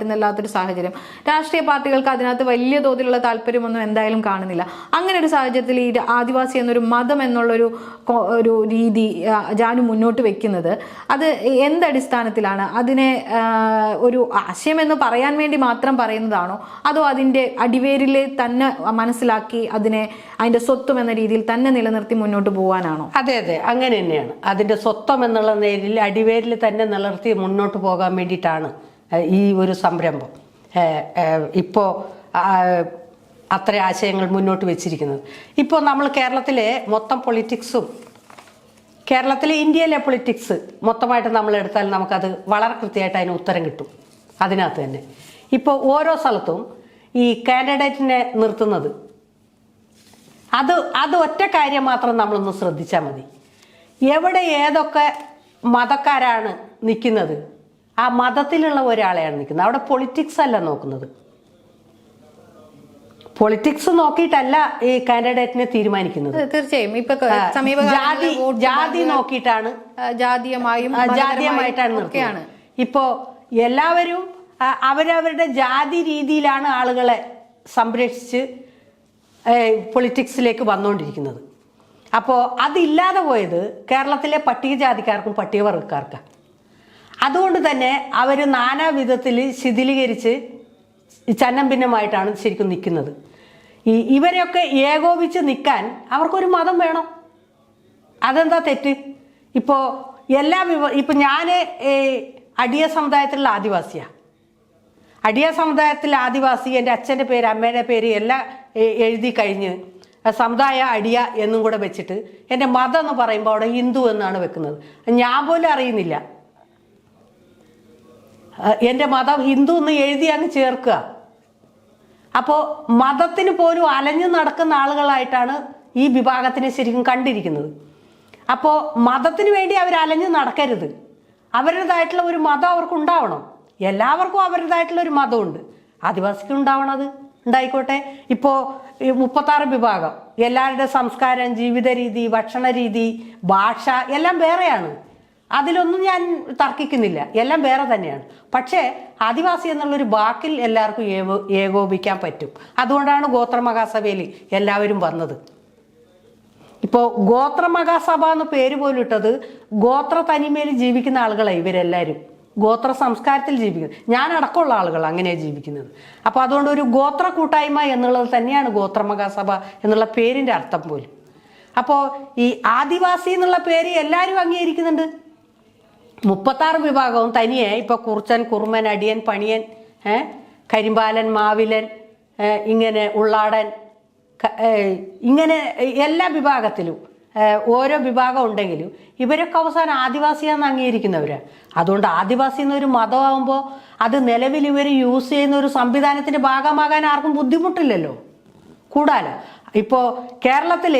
പറ്റുന്നില്ലാത്തൊരു സാഹചര്യം. രാഷ്ട്രീയ പാർട്ടികൾക്ക് അതിനകത്ത് വലിയ തോതിലുള്ള താല്പര്യമൊന്നും എന്തായാലും കാണുന്നില്ല. അങ്ങനെ ഒരു സാഹചര്യത്തിൽ ഈ ആദിവാസി എന്നൊരു മതം എന്നുള്ളൊരു ഒരു രീതി ജാനു മുന്നോട്ട് വെക്കുന്നത്. അത് എന്തടിസ്ഥാനത്തിലാണ്? അതിനെ ഒരു ആശയം എന്ന് പറയാൻ വേണ്ടി മാത്രം പറയുന്നതാണോ? അതോ അതിന്റെ അടിവേരിലെ തന്നെ മനസ്സിലാക്കി അതിനെ അതിന്റെ സ്വത്വം എന്ന രീതിയിൽ തന്നെ നിലനിർത്തി മുന്നോട്ട് പോകാനാണോ അതെ അതെ. അങ്ങനെ തന്നെയാണ്. അതിന്റെ സ്വത്വം എന്നുള്ള നേരിൽ അടിവേരിൽ തന്നെ നിലനിർത്തി മുന്നോട്ട് പോകാൻ വേണ്ടിയിട്ടാണ് ഈ ഒരു സംരംഭം. ഇപ്പോൾ അത്ര ആശയങ്ങൾ മുന്നോട്ട് വെച്ചിരിക്കുന്നത്. ഇപ്പോൾ നമ്മൾ കേരളത്തിലെ മൊത്തം പൊളിറ്റിക്സും കേരളത്തിലെ ഇന്ത്യയിലെ പൊളിറ്റിക്സ് മൊത്തമായിട്ട് നമ്മൾ എടുത്താൽ നമുക്കത് വളരെ കൃത്യമായിട്ട് അതിന് ഉത്തരം കിട്ടും. അതിനകത്ത് തന്നെ. ഇപ്പോൾ ഓരോ സ്ഥലത്തും ഈ കാൻഡിഡേറ്റിനെ നിർത്തുന്നത്. അത് അത് ഒറ്റ കാര്യം മാത്രം നമ്മളൊന്ന് ശ്രദ്ധിച്ചാൽ മതി. എവിടെ ഏതൊക്കെ മതക്കാരാണ് നിൽക്കുന്നത് ആ മതത്തിലുള്ള ഒരാളെയാണ് നിൽക്കുന്നത്. അവിടെ പൊളിറ്റിക്സ് അല്ല നോക്കുന്നത്. പൊളിറ്റിക്സ് നോക്കിയിട്ടല്ല ഈ കാൻഡിഡേറ്റിനെ തീരുമാനിക്കുന്നത്. തീർച്ചയായും. ഇപ്പൊ ജാതി ജാതി നോക്കിയിട്ടാണ് ജാതിയമായും ജാതീയമായിട്ടാണ് ഒക്കെയാണ്. ഇപ്പോ എല്ലാവരും അവരവരുടെ ജാതി രീതിയിലാണ് ആളുകളെ സംരക്ഷിച്ച് പൊളിറ്റിക്സിലേക്ക് വന്നുകൊണ്ടിരിക്കുന്നത് അപ്പോൾ അതില്ലാതെ പോയത് കേരളത്തിലെ പട്ടികജാതിക്കാർക്കും പട്ടികവർഗക്കാർക്കാണ് അതുകൊണ്ട് തന്നെ അവർ നാനാ വിധത്തിൽ ശിഥിലീകരിച്ച് ചന്നം ഭിന്നമായിട്ടാണ് ശരിക്കും നിൽക്കുന്നത് ഈ ഇവരെയൊക്കെ ഏകോപിച്ച് നിൽക്കാൻ അവർക്കൊരു മതം വേണം. അതെന്താ തെറ്റ്? ഇപ്പോൾ എല്ലാ വിഭ ഇപ്പം ഞാൻ അടിയ സമുദായത്തിലുള്ള ആദിവാസിയാണ് അടിയ സമുദായത്തിലെ ആദിവാസി എന്റെ അച്ഛന്റെ പേര് അമ്മയുടെ പേര് എല്ലാം എഴുതി കഴിഞ്ഞ് സമുദായ അടിയ എന്നും കൂടെ വെച്ചിട്ട് എന്റെ മതം എന്ന് പറയുമ്പോൾ അവിടെ ഹിന്ദു എന്നാണ് വെക്കുന്നത്. ഞാൻ പോലും അറിയുന്നില്ല. എന്റെ മതം ഹിന്ദു എന്ന് എഴുതി അങ്ങ് ചേർക്കുക. അപ്പോൾ മതത്തിന് പോലും അലഞ്ഞു നടക്കുന്ന ആളുകളായിട്ടാണ് ഈ വിഭാഗത്തിനെ ശരിക്കും കണ്ടിരിക്കുന്നത്. അപ്പോൾ മതത്തിന് വേണ്ടി അവർ അലഞ്ഞു നടക്കരുത്. അവരുടേതായിട്ടുള്ള ഒരു മതം അവർക്ക് ഉണ്ടാവണം. എല്ലാവർക്കും അവരുടേതായിട്ടുള്ള ഒരു മതമുണ്ട്. ആദിവാസിക്ക് ഉണ്ടാവണത് ഉണ്ടായിക്കോട്ടെ. ഇപ്പോൾ മുപ്പത്താറ് വിഭാഗം. എല്ലാവരുടെ സംസ്കാരം ജീവിത രീതി ഭക്ഷണ രീതി ഭാഷ എല്ലാം വേറെയാണ്. അതിലൊന്നും ഞാൻ തർക്കിക്കുന്നില്ല. എല്ലാം വേറെ തന്നെയാണ്. പക്ഷേ ആദിവാസി എന്നുള്ളൊരു വാക്കിൽ എല്ലാവർക്കും ഏകോ- ഏകോപിക്കാൻ പറ്റും. അതുകൊണ്ടാണ് ഗോത്ര മഹാസഭയിൽ എല്ലാവരും വന്നത്. ഇപ്പോൾ ഗോത്രമഹാസഭ എന്ന് പേര് പോലും ഇട്ടത് ഗോത്ര തനിമയിൽ ജീവിക്കുന്ന ആളുകളെ ഇവരെല്ലാവരും ഗോത്ര സംസ്കാരത്തിൽ ജീവിക്കുന്നത്. ഞാൻ അടക്കമുള്ള ആളുകൾ അങ്ങനെയാണ് ജീവിക്കുന്നത്. അപ്പോൾ അതുകൊണ്ട് ഒരു ഗോത്ര കൂട്ടായ്മ എന്നുള്ളത് തന്നെയാണ് ഗോത്രമഹാസഭ എന്നുള്ള പേരിന്റെ അർത്ഥം പോലും. അപ്പോൾ ഈ ആദിവാസി എന്നുള്ള പേര് എല്ലാവരും അംഗീകരിക്കുന്നുണ്ട്. മുപ്പത്താറ് വിഭാഗവും തനിയെ. ഇപ്പൊ കുറുച്ചൻ കുറുമൻ അടിയൻ പണിയൻ കരിമ്പാലൻ മാവിലൻ ഇങ്ങനെ ഉള്ളാടൻ ഇങ്ങനെ എല്ലാ വിഭാഗത്തിലും ഓരോ വിഭാഗം ഉണ്ടെങ്കിലും ഇവരൊക്കെ അവസാനം ആദിവാസിയാന്ന് അംഗീകരിക്കുന്നവരാ. അതുകൊണ്ട് ആദിവാസി എന്നൊരു മതമാകുമ്പോൾ അത് നിലവിൽ ഇവർ യൂസ് ചെയ്യുന്ന ഒരു സംവിധാനത്തിന്റെ ഭാഗമാകാൻ ആർക്കും ബുദ്ധിമുട്ടില്ലല്ലോ. കൂടാലോ ഇപ്പോൾ കേരളത്തിൽ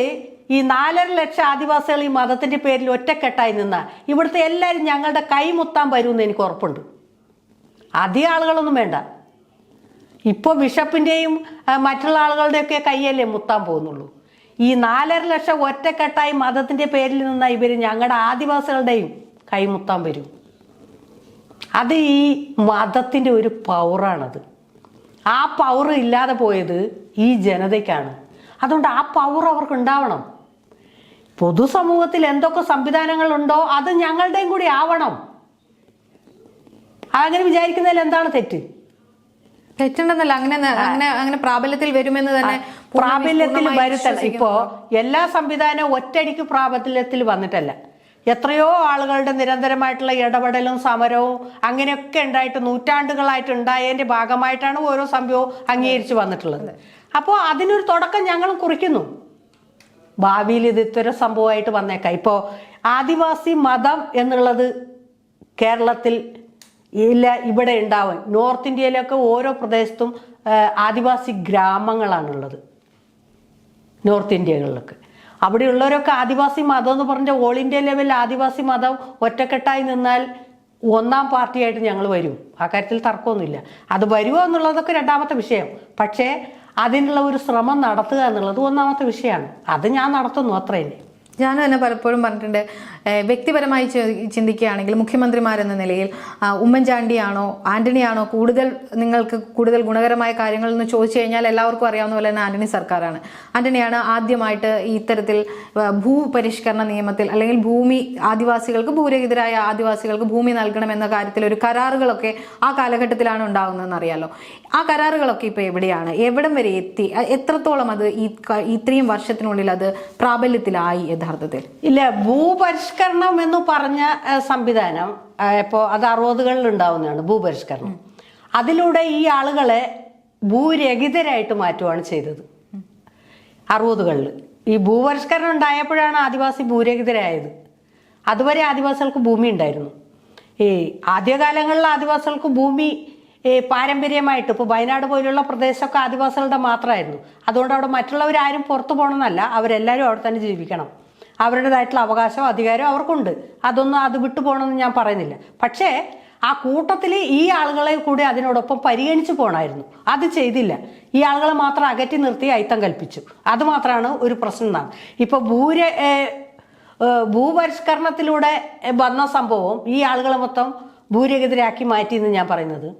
ഈ നാലര ലക്ഷം ആദിവാസികൾ ഈ മതത്തിന്റെ പേരിൽ ഒറ്റക്കെട്ടായി നിന്ന ഇവിടുത്തെ എല്ലാവരും ഞങ്ങളുടെ കൈമുത്താൻ വരുമെന്ന് എനിക്ക് ഉറപ്പുണ്ട്. അധികം ആളുകളൊന്നും വേണ്ട. ഇപ്പോൾ ബിഷപ്പിന്റെയും മറ്റുള്ള ആളുകളുടെയൊക്കെ കൈയല്ലേ മുത്താൻ പോകുന്നുള്ളൂ. ഈ നാലര ലക്ഷം ഒറ്റക്കെട്ടായി മതത്തിന്റെ പേരിൽ നിന്ന ഇവർ ഞങ്ങളുടെ ആദിവാസികളുടെയും കൈമുത്താൻ വരും. അത് ഈ മതത്തിന്റെ ഒരു പവറാണത് ആ പവർ ഇല്ലാതെ പോയത് ഈ ജനതയ്ക്കാണ്. അതുകൊണ്ട് ആ പവർ അവർക്ക് ഉണ്ടാവണം. പൊതുസമൂഹത്തിൽ എന്തൊക്കെ സംവിധാനങ്ങളുണ്ടോ അത് ഞങ്ങളുടെയും കൂടി ആവണം. അങ്ങനെ വിചാരിക്കുന്നതിൽ എന്താണ് തെറ്റ്? തെറ്റുണ്ടെന്നല്ല അങ്ങനെ അങ്ങനെ അങ്ങനെ പ്രാബല്യത്തിൽ വരുമെന്ന് തന്നെ പ്രാബല്യത്തിൽ വരുത്തണം ഇപ്പോ എല്ലാ സംവിധാനവും ഒറ്റയടിക്ക് പ്രാബല്യത്തിൽ വന്നിട്ടല്ല. എത്രയോ ആളുകളുടെ നിരന്തരമായിട്ടുള്ള ഇടപെടലും സമരവും അങ്ങനെയൊക്കെ ഉണ്ടായിട്ട് നൂറ്റാണ്ടുകളായിട്ട് ഉണ്ടായതിന്റെ ഭാഗമായിട്ടാണ് ഓരോ സംഭവവും അംഗീകരിച്ചു വന്നിട്ടുള്ളത്. അപ്പോൾ അതിനൊരു തുടക്കം ഞങ്ങളും കുറിക്കുന്നു. ഭാവിയിൽ ഇത് ഇത്തരം സംഭവമായിട്ട് വന്നേക്കാം. ഇപ്പോൾ ആദിവാസി മതം എന്നുള്ളത് കേരളത്തിൽ ഇല്ല ഇവിടെ ഉണ്ടാവും. നോർത്ത് ഇന്ത്യയിലൊക്കെ ഓരോ പ്രദേശത്തും ആദിവാസി ഗ്രാമങ്ങളാണുള്ളത്. നോർത്ത് ഇന്ത്യകളിലൊക്കെ. അവിടെയുള്ളവരൊക്കെ ആദിവാസി മതം എന്ന് പറഞ്ഞാൽ ഓൾ ഇന്ത്യ ലെവലിൽ ആദിവാസി മതം ഒറ്റക്കെട്ടായി നിന്നാൽ ഒന്നാം പാർട്ടിയായിട്ട് ഞങ്ങൾ വരും. ആ കാര്യത്തിൽ തർക്കമൊന്നുമില്ല. അത് വരുമോ എന്നുള്ളതൊക്കെ രണ്ടാമത്തെ വിഷയം. പക്ഷേ അതിനുള്ള ഒരു ശ്രമം നടത്തുക എന്നുള്ളത് ഒന്നാമത്തെ വിഷയമാണ്. അത് ഞാൻ നടത്തുന്നു അത്രേ. ഞാനും തന്നെ പലപ്പോഴും പറഞ്ഞിട്ടുണ്ട് വ്യക്തിപരമായി ചിന്തിക്കുകയാണെങ്കിൽ മുഖ്യമന്ത്രിമാരെന്ന നിലയിൽ ഉമ്മൻചാണ്ടിയാണോ ആന്റണിയാണോ കൂടുതൽ നിങ്ങൾക്ക് കൂടുതൽ ഗുണകരമായ കാര്യങ്ങൾ എന്ന് ചോദിച്ചു കഴിഞ്ഞാൽ എല്ലാവർക്കും അറിയാവുന്ന പോലെ തന്നെ ആന്റണി സർക്കാരാണ്. ആന്റണിയാണ് ആദ്യമായിട്ട് ഇത്തരത്തിൽ ഭൂപരിഷ്കരണ നിയമത്തിൽ അല്ലെങ്കിൽ ഭൂമി ആദിവാസികൾക്ക് ഭൂരഹിതരായ ആദിവാസികൾക്ക് ഭൂമി നൽകണമെന്ന കാര്യത്തിൽ ഒരു കരാറുകളൊക്കെ ആ കാലഘട്ടത്തിലാണ് ഉണ്ടാകുന്നതെന്ന് അറിയാലോ. ആ കരാറുകളൊക്കെ ഇപ്പോൾ എവിടെയാണ്? എവിടം വരെ എത്തി? എത്രത്തോളം അത് ഈ ഇത്രയും വർഷത്തിനുള്ളിൽ അത് പ്രാബല്യത്തിലായി യഥാർത്ഥത്തിൽ? ഇല്ല ഭൂപരിഷ്കരണം എന്ന് പറഞ്ഞ സംവിധാനം ഇപ്പോൾ അത് അറുപതുകളിൽ ഉണ്ടാവുന്നതാണ് ഭൂപരിഷ്കരണം. അതിലൂടെ ഈ ആളുകളെ ഭൂരഹിതരായിട്ട് മാറ്റുകയാണ് ചെയ്തത്. അറുപതുകളിൽ. ഈ ഭൂപരിഷ്കരണം ഉണ്ടായപ്പോഴാണ് ആദിവാസി ഭൂരഹിതരായത്. അതുവരെ ആദിവാസികൾക്ക് ഭൂമി ഉണ്ടായിരുന്നു. ഈ ആദ്യകാലങ്ങളിൽ ആദിവാസികൾക്ക് ഭൂമി പാരമ്പര്യമായിട്ട് ഇപ്പോൾ വയനാട് പോലുള്ള പ്രദേശമൊക്കെ ആദിവാസികളുടെ മാത്രമായിരുന്നു. അതുകൊണ്ട് അവിടെ മറ്റുള്ളവരാരും പുറത്തു പോകണമെന്നല്ല അവരെല്ലാവരും അവിടെ തന്നെ ജീവിക്കണം. അവരുടേതായിട്ടുള്ള അവകാശവും അധികാരവും അവർക്കുണ്ട്. അതൊന്നും അത് വിട്ടു പോകണമെന്ന് ഞാൻ പറയുന്നില്ല. പക്ഷേ ആ കൂട്ടത്തിൽ ഈ ആളുകളെ കൂടി അതിനോടൊപ്പം പരിഗണിച്ചു പോകണമായിരുന്നു. അത് ചെയ്തില്ല. ഈ ആളുകളെ മാത്രം അകറ്റി നിർത്തി അയിത്തം കൽപ്പിച്ചു. അത് മാത്രമാണ് ഒരു പ്രശ്നം എന്നാണ്. ഇപ്പോൾ ഭൂര ഭൂപരിഷ്കരണത്തിലൂടെ വന്ന സംഭവം ഈ ആളുകളെ മൊത്തം ഭൂരഹിതരാക്കി മാറ്റി എന്ന് ഞാൻ പറയുന്നത്.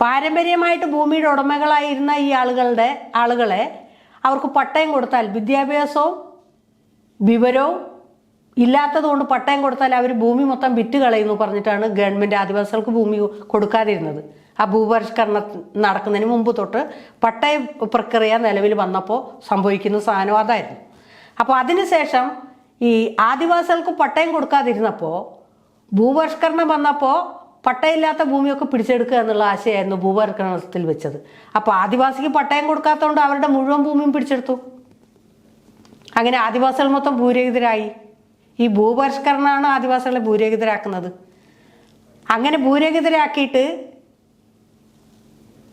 പാരമ്പര്യമായിട്ട് ഭൂമിയുടെ ഉടമകളായിരുന്ന ഈ ആളുകളുടെ ആളുകളെ അവർക്ക് പട്ടയം കൊടുത്താൽ വിദ്യാഭ്യാസവും വിവരവും ഇല്ലാത്തതുകൊണ്ട് പട്ടയം കൊടുത്താൽ അവർ ഭൂമി മൊത്തം വിറ്റ് കളയുന്നു പറഞ്ഞിട്ടാണ് ഗവൺമെന്റ് ആദിവാസികൾക്ക് ഭൂമി കൊടുക്കാതിരുന്നത്. ആ ഭൂപരിഷ്കരണം നടക്കുന്നതിന് മുമ്പ് തൊട്ട് പട്ടയ പ്രക്രിയ നിലവിൽ വന്നപ്പോൾ സംഭവിക്കുന്ന സാധനം അതായിരുന്നു. അപ്പോൾ അതിനുശേഷം ഈ ആദിവാസികൾക്ക് പട്ടയം കൊടുക്കാതിരുന്നപ്പോൾ ഭൂപരിഷ്കരണം വന്നപ്പോൾ പട്ടയമില്ലാത്ത ഭൂമിയൊക്കെ പിടിച്ചെടുക്കുക എന്നുള്ള ആശയമായിരുന്നു ഭൂപരിഷ്കരണത്തിൽ വെച്ചത്. അപ്പോൾ ആദിവാസിക്ക് പട്ടയം കൊടുക്കാത്തതുകൊണ്ട് അവരുടെ മുഴുവൻ ഭൂമിയും പിടിച്ചെടുത്തു. അങ്ങനെ ആദിവാസികൾ മൊത്തം ഭൂരഹിതരായി. ഈ ഭൂപരിഷ്കരണമാണ് ആദിവാസികളെ ഭൂരഹിതരാക്കുന്നത്. അങ്ങനെ ഭൂരഹിതരാക്കിയിട്ട്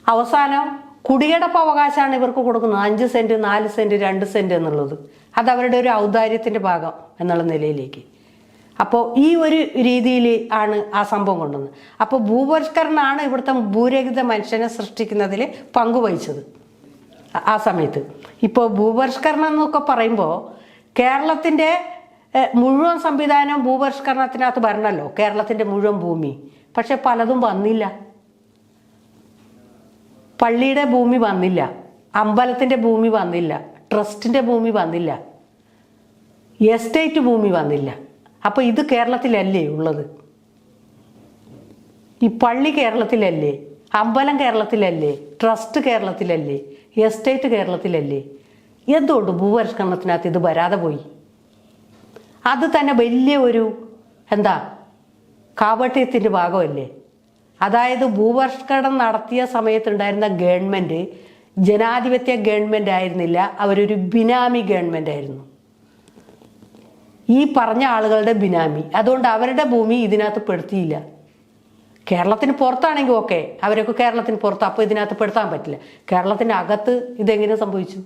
അവസാനം കുടിയടപ്പ് അവകാശമാണ് ഇവർക്ക് കൊടുക്കുന്നത്. അഞ്ച് സെന്റ് നാല് സെന്റ് രണ്ട് സെന്റ് എന്നുള്ളത്. അത് അവരുടെ ഒരു ഔദാര്യത്തിന്റെ ഭാഗം എന്നുള്ള നിലയിലേക്ക്. അപ്പോൾ ഈ ഒരു രീതിയിൽ ആണ് ആ സംഭവം കൊണ്ടുവന്നത്. അപ്പോൾ ഭൂപരിഷ്കരണമാണ് ഇവിടുത്തെ ഭൂരഹിത മനുഷ്യനെ സൃഷ്ടിക്കുന്നതിൽ പങ്കുവഹിച്ചത്. ആ- സമയത്ത്. ഇപ്പോൾ ഭൂപരിഷ്കരണം എന്നൊക്കെ പറയുമ്പോൾ കേരളത്തിന്റെ മുഴുവൻ സംവിധാനം ഭൂപരിഷ്കരണത്തിനകത്ത് വരണമല്ലോ കേരളത്തിന്റെ മുഴുവൻ ഭൂമി. പക്ഷെ പലതും വന്നില്ല. പള്ളിയുടെ ഭൂമി വന്നില്ല. അമ്പലത്തിന്റെ ഭൂമി വന്നില്ല. ട്രസ്റ്റിന്റെ ഭൂമി വന്നില്ല. എസ്റ്റേറ്റ് ഭൂമി വന്നില്ല. അപ്പോൾ ഇത് കേരളത്തിലല്ലേ ഉള്ളത്? ഈ പള്ളി കേരളത്തിലല്ലേ? അമ്പലം കേരളത്തിലല്ലേ? ട്രസ്റ്റ് കേരളത്തിലല്ലേ? എസ്റ്റേറ്റ് കേരളത്തിലല്ലേ? എന്തുകൊണ്ട് ഭൂപരിഷ്കരണത്തിനകത്ത് ഇത് വരാതെ പോയി? അത് തന്നെ വലിയ ഒരു എന്താ കാപട്യത്തിന്റെ ഭാഗമല്ലേ? അതായത് ഭൂപരിഷ്കരണം നടത്തിയ സമയത്തുണ്ടായിരുന്ന ഗവൺമെന്റ് ജനാധിപത്യ ഗവൺമെന്റ് ആയിരുന്നില്ല അവരൊരു ബിനാമി ഗവൺമെന്റ് ആയിരുന്നു. ഈ പറഞ്ഞ ആളുകളുടെ ബിനാമി. അതുകൊണ്ട് അവരുടെ ഭൂമി ഇതിനകത്ത് പെടുത്തിയില്ല. കേരളത്തിന് പുറത്താണെങ്കിൽ ഓക്കെ അവരൊക്കെ കേരളത്തിന് പുറത്ത് അപ്പോൾ ഇതിനകത്ത് പെടുത്താൻ പറ്റില്ല. കേരളത്തിന്റെ അകത്ത് ഇതെങ്ങനെ സംഭവിച്ചു?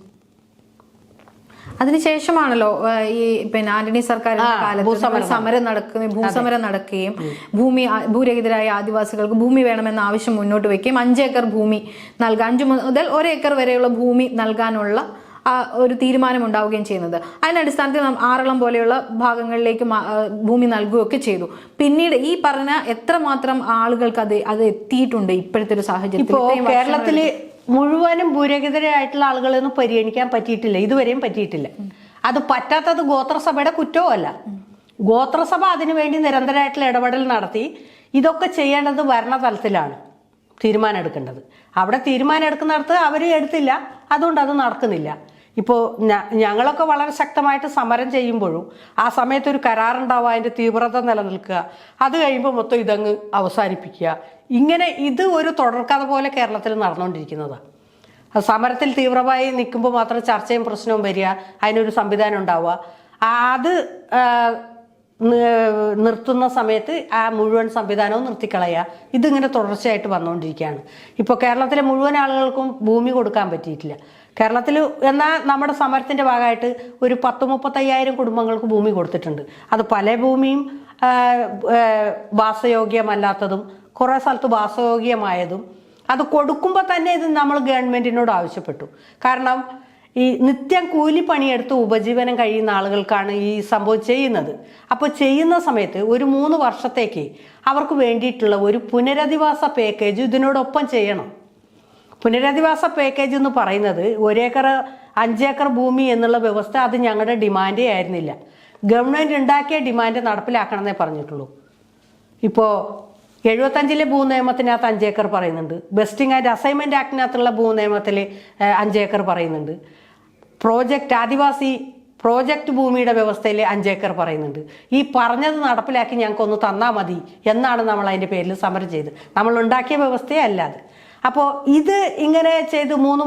അതിനുശേഷമാണല്ലോ ഈ പിന്നെ ആന്റണി സർക്കാർ കാലത്ത് സമരം നടക്കുകയും ഭൂസമരം നടക്കുകയും ഭൂമി ഭൂരഹിതരായ ആദിവാസികൾക്ക് ഭൂമി വേണമെന്ന ആവശ്യം മുന്നോട്ട് വയ്ക്കുകയും അഞ്ചേക്കർ ഭൂമി നൽകാൻ അഞ്ചു മുതൽ ഒരേക്കർ വരെയുള്ള ഭൂമി നൽകാനുള്ള ഒരു തീരുമാനം ഉണ്ടാവുകയും ചെയ്യുന്നത്. അതിനടിസ്ഥാനത്തിൽ അടിസ്ഥാനത്തിൽ ആറളം പോലെയുള്ള ഭാഗങ്ങളിലേക്ക് ഭൂമി നൽകുകയൊക്കെ ചെയ്തു. പിന്നീട് ഈ പറഞ്ഞ എത്രമാത്രം ആളുകൾക്ക് അത് അത് എത്തിയിട്ടുണ്ട് ഇപ്പോഴത്തെ ഒരു സാഹചര്യത്തിൽ? ഇപ്പോ കേരളത്തിലെ മുഴുവനും ഭൂരഹിതരായിട്ടുള്ള ആളുകളൊന്നും പരിഗണിക്കാൻ പറ്റിയിട്ടില്ല. ഇതുവരെയും പറ്റിയിട്ടില്ല. അത് പറ്റാത്തത് ഗോത്രസഭയുടെ കുറ്റവുമല്ല ഗോത്രസഭ അതിനുവേണ്ടി നിരന്തരമായിട്ടുള്ള ഇടപെടൽ നടത്തി ഇതൊക്കെ ചെയ്യേണ്ടത് ഭരണതലത്തിലാണ് തീരുമാനം എടുക്കേണ്ടത് അവിടെ തീരുമാനം എടുക്കുന്നിടത്ത് അവർ എടുത്തില്ല. അതുകൊണ്ട് അത് നടക്കുന്നില്ല. ഇപ്പോൾ ഞങ്ങളൊക്കെ വളരെ ശക്തമായിട്ട് സമരം ചെയ്യുമ്പോഴും ആ സമയത്ത് ഒരു കരാറുണ്ടാവുക അതിന്റെ തീവ്രത നിലനിൽക്കുക അത് കഴിയുമ്പോൾ മൊത്തം ഇതങ്ങ് അവസാനിപ്പിക്കുക. ഇങ്ങനെ ഇത് ഒരു തുടർക്കഥ പോലെ കേരളത്തിൽ നടന്നുകൊണ്ടിരിക്കുന്നതാണ് സമരത്തിൽ തീവ്രമായി നിൽക്കുമ്പോൾ മാത്രം ചർച്ചയും പ്രശ്നവും വരിക അതിനൊരു സംവിധാനം ഉണ്ടാവുക. അത് നിർത്തുന്ന സമയത്ത് ആ മുഴുവൻ സംവിധാനവും നിർത്തിക്കളയുക ഇതിങ്ങനെ തുടർച്ചയായിട്ട് വന്നുകൊണ്ടിരിക്കുകയാണ് ഇപ്പോൾ കേരളത്തിലെ മുഴുവൻ ആളുകൾക്കും ഭൂമി കൊടുക്കാൻ പറ്റിയിട്ടില്ല. കേരളത്തിൽ എന്നാൽ നമ്മുടെ സമരത്തിന്റെ ഭാഗമായിട്ട് ഒരു പത്ത് മുപ്പത്തയ്യായിരം കുടുംബങ്ങൾക്ക് ഭൂമി കൊടുത്തിട്ടുണ്ട്. അത് പല ഭൂമിയും വാസയോഗ്യമല്ലാത്തതും കുറേ സ്ഥലത്ത് വാസയോഗ്യമായതും അത് കൊടുക്കുമ്പോൾ തന്നെ ഇത് നമ്മൾ ഗവൺമെന്റിനോട് ആവശ്യപ്പെട്ടു. കാരണം ഈ നിത്യം കൂലിപ്പണിയെടുത്ത് ഉപജീവനം കഴിയുന്ന ആളുകൾക്കാണ് ഈ സംഭവം ചെയ്യുന്നത്. അപ്പോൾ ചെയ്യുന്ന സമയത്ത് ഒരു മൂന്ന് വർഷത്തേക്ക് അവർക്ക് വേണ്ടിയിട്ടുള്ള ഒരു പുനരധിവാസ പാക്കേജ് ഇതിനോടൊപ്പം ചെയ്യണം. പുനരധിവാസ പാക്കേജ് എന്ന് പറയുന്നത് ഒരേക്കർ അഞ്ചേക്കർ ഭൂമി എന്നുള്ള വ്യവസ്ഥ അത് ഞങ്ങളുടെ ഡിമാൻഡേ ആയിരുന്നില്ല. ഗവൺമെന്റ് ഉണ്ടാക്കിയ ഡിമാൻഡ് നടപ്പിലാക്കണമെന്നേ പറഞ്ഞിട്ടുള്ളൂ. ഇപ്പോൾ എഴുപത്തഞ്ചിലെ ഭൂനിയമത്തിനകത്ത് അഞ്ചേക്കർ പറയുന്നുണ്ട്. ബെസ്റ്റിംഗ് ആൻഡ് അസൈൻമെന്റ് ആക്ടിനകത്തുള്ള ഭൂനിയമത്തിൽ നിയമത്തിൽ അഞ്ചേക്കർ പറയുന്നുണ്ട്. പ്രോജക്റ്റ് ആദിവാസി പ്രോജക്റ്റ് ഭൂമിയുടെ വ്യവസ്ഥയിൽ അഞ്ചേക്കർ പറയുന്നുണ്ട്. ഈ പറഞ്ഞത് നടപ്പിലാക്കി ഞങ്ങൾക്കൊന്ന് തന്നാൽ മതി എന്നാണ് നമ്മൾ അതിന്റെ പേരിൽ സമരം ചെയ്ത്. നമ്മൾ ഉണ്ടാക്കിയ വ്യവസ്ഥയെ അല്ലാതെ അപ്പോൾ ഇത് ഇങ്ങനെ ചെയ്ത് മൂന്ന്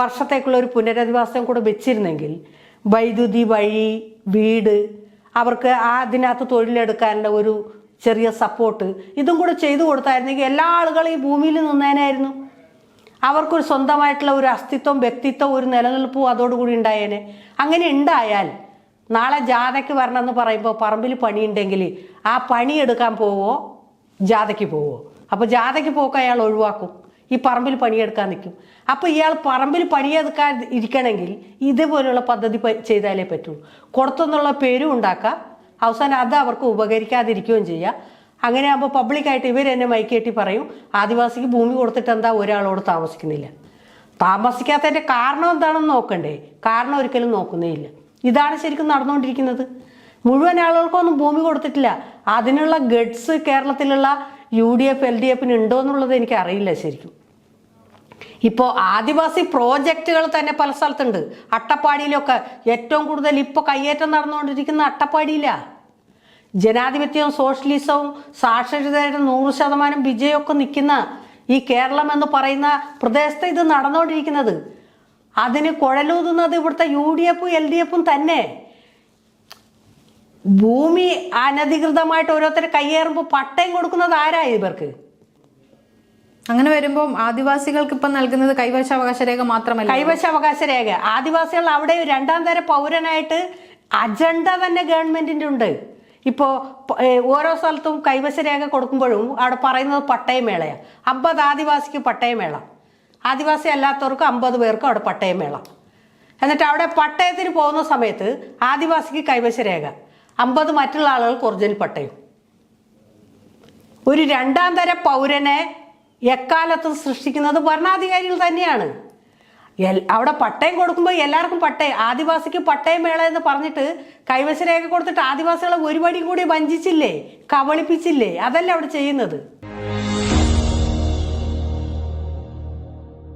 വർഷത്തേക്കുള്ള ഒരു പുനരധിവാസം കൂടെ വെച്ചിരുന്നെങ്കിൽ വൈദ്യുതി വഴി വീട് അവർക്ക് ആ അതിനകത്ത് തൊഴിലെടുക്കാനുള്ള ഒരു ചെറിയ സപ്പോർട്ട് ഇതും കൂടെ ചെയ്തു കൊടുത്തായിരുന്നെങ്കിൽ എല്ലാ ആളുകളും ഈ ഭൂമിയിൽ നിന്നേനായിരുന്നു അവർക്കൊരു സ്വന്തമായിട്ടുള്ള ഒരു അസ്തിത്വം വ്യക്തിത്വം ഒരു നിലനിൽപ്പും അതോടുകൂടി ഉണ്ടായേനെ. അങ്ങനെ ഉണ്ടായാൽ നാളെ ജാഥയ്ക്ക് വരണമെന്ന് പറയുമ്പോൾ പറമ്പിൽ പണിയുണ്ടെങ്കിൽ ആ പണിയെടുക്കാൻ പോവോ? ജാഥയ്ക്ക് പോവോ? അപ്പോൾ ജാഥയ്ക്ക് പോക്ക് അയാൾ ഒഴിവാക്കും. ഈ പറമ്പിൽ പണിയെടുക്കാൻ നിൽക്കും. അപ്പോൾ ഇയാൾ പറമ്പിൽ പണിയെടുക്കാൻ ഇരിക്കണമെങ്കിൽ ഇതേപോലെയുള്ള പദ്ധതി ചെയ്താലേ പറ്റുള്ളൂ. കൊടുത്തെന്നുള്ള പേരും ഉണ്ടാക്കാം. അവസാനം അത് അവർക്ക് ഉപകരിക്കാതിരിക്കുകയും ചെയ്യാം. അങ്ങനെ ആകുമ്പോൾ പബ്ലിക്കായിട്ട് ഇവർ എന്നെ മൈക്കേറ്റി പറയും. ആദിവാസിക്ക് ഭൂമി കൊടുത്തിട്ട് എന്താ ഒരാളോട് താമസിക്കുന്നില്ല. താമസിക്കാത്തതിന്റെ കാരണം എന്താണെന്ന് നോക്കണ്ടേ? കാരണം ഒരിക്കലും നോക്കുന്നേ ഇല്ല ഇതാണ് ശരിക്കും നടന്നുകൊണ്ടിരിക്കുന്നത്. മുഴുവൻ ആളുകൾക്കൊന്നും ഭൂമി കൊടുത്തിട്ടില്ല. അതിനുള്ള ഗഡ്സ് കേരളത്തിലുള്ള U D F L D എഫിന് ഉണ്ടോ എന്നുള്ളത് എനിക്ക് അറിയില്ല ശരിക്കും. ഇപ്പോൾ ആദിവാസി പ്രോജക്റ്റുകൾ തന്നെ പല സ്ഥലത്തുണ്ട്. അട്ടപ്പാടിയിലൊക്കെ ഏറ്റവും കൂടുതൽ ഇപ്പോൾ കയ്യേറ്റം നടന്നുകൊണ്ടിരിക്കുന്ന അട്ടപ്പാടിയിലാണ് ജനാധിപത്യവും സോഷ്യലിസവും സാക്ഷരതയുടെ നൂറ് ശതമാനം വിജയമൊക്കെ നിൽക്കുന്ന ഈ കേരളം എന്ന് പറയുന്ന പ്രദേശത്ത് ഇത് നടന്നുകൊണ്ടിരിക്കുന്നത്. അതിന് കുഴലൂതുന്നത് ഇവിടുത്തെ യു ഡി എഫും എൽ ഡി എഫും തന്നെ. ഭൂമി അനധികൃതമായിട്ട് ഓരോരുത്തർ കയ്യേറുമ്പോൾ പട്ടയം കൊടുക്കുന്നത് ആരാ ഇവർക്ക്? അങ്ങനെ വരുമ്പോൾ ആദിവാസികൾക്ക് ഇപ്പം നൽകുന്നത് കൈവശാവകാശ രേഖ മാത്രമല്ല. കൈവശാവകാശ രേഖ. ആദിവാസികൾ അവിടെ രണ്ടാം തര പൗരനായിട്ട് അജണ്ട തന്നെ ഗവൺമെന്റിന്റെ ഉണ്ട്. ഇപ്പോൾ ഓരോ സ്ഥലത്തും കൈവശരേഖ കൊടുക്കുമ്പോഴും അവിടെ പറയുന്നത് പട്ടയമേളയാണ് അമ്പത് ആദിവാസിക്ക് പട്ടയമേള. ആദിവാസി അല്ലാത്തവർക്ക് അമ്പത് പേർക്ക് അവിടെ പട്ടയമേള. എന്നിട്ട് അവിടെ പട്ടയത്തിന് പോകുന്ന സമയത്ത് ആദിവാസിക്ക് കൈവശരേഖ. അമ്പത് മറ്റുള്ള ആളുകൾക്ക് ഒറിജിനൽ പട്ടയം. ഒരു രണ്ടാം തര പൗരനെ എക്കാലത്തും സൃഷ്ടിക്കുന്നത് ഭരണാധികാരികൾ തന്നെയാണ്. അവിടെ പട്ടയം കൊടുക്കുമ്പോൾ എല്ലാവർക്കും പട്ടയം ആദിവാസിക്ക് പട്ടയം മേള എന്ന് പറഞ്ഞിട്ട് കൈവശ രേഖ കൊടുത്തിട്ട് ആദിവാസികളെ ഒരുപടി കൂടി വഞ്ചിച്ചില്ലേ കബളിപ്പിച്ചില്ലേ? അതല്ല അവിടെ ചെയ്യുന്നത്.